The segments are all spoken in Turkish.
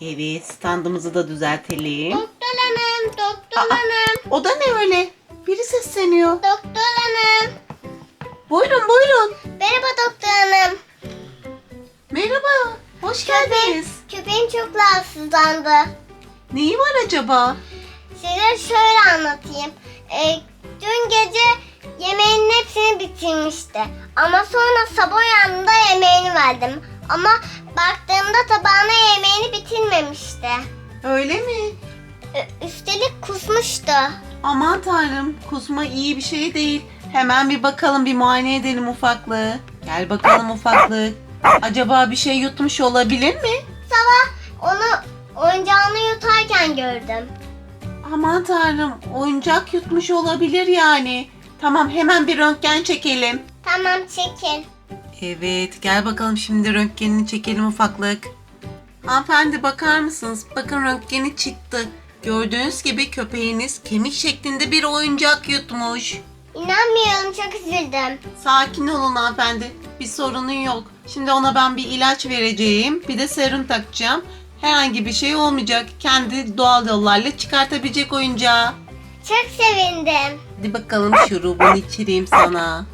Evet standımızı da düzeltelim. Doktor hanım, doktor Aa. hanım, O da ne öyle? Biri sesleniyor. doktor hanım. Buyurun buyurun. Merhaba doktor hanım. Merhaba. Hoş geldiniz. Köpeğim çok rahatsızlandı. Neyi var acaba? Size şöyle anlatayım. Ee, dün gece yemeğinin hepsini bitirmişti. Ama sonra sabah uyandığında yemeğini verdim. Ama baktığımda tabağına yemeğini bitirmemişti. Öyle mi? Üstelik kusmuştu. Aman tanrım kusma iyi bir şey değil. Hemen bir bakalım bir muayene edelim ufaklığı. Gel bakalım ufaklık. Acaba bir şey yutmuş olabilir mi? Sabah onu oyuncağını yutarken gördüm. Aman tanrım oyuncak yutmuş olabilir yani. Tamam hemen bir röntgen çekelim. Tamam çekin. Evet gel bakalım şimdi röntgenini çekelim ufaklık. Hanımefendi bakar mısınız? Bakın röntgeni çıktı. Gördüğünüz gibi köpeğiniz kemik şeklinde bir oyuncak yutmuş. İnanmıyorum çok üzüldüm. Sakin olun hanımefendi. Bir sorunun yok. Şimdi ona ben bir ilaç vereceğim. Bir de serum takacağım. Herhangi bir şey olmayacak. Kendi doğal yollarla çıkartabilecek oyuncağı. Çok sevindim. Hadi bakalım şurubunu içireyim sana.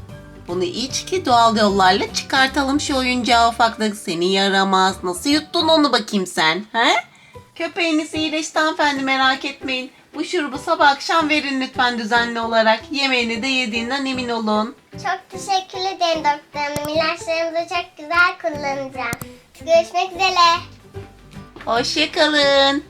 Bunu iç ki doğal yollarla çıkartalım şu oyuncağı ufaklık. Seni yaramaz. Nasıl yuttun onu bakayım sen? He? Köpeğiniz iyileşti hanımefendi merak etmeyin. Bu şurubu sabah akşam verin lütfen düzenli olarak. Yemeğini de yediğinden emin olun. Çok teşekkür ederim doktor hanım. İlaçlarımızı çok güzel kullanacağım. Görüşmek üzere. Hoşçakalın.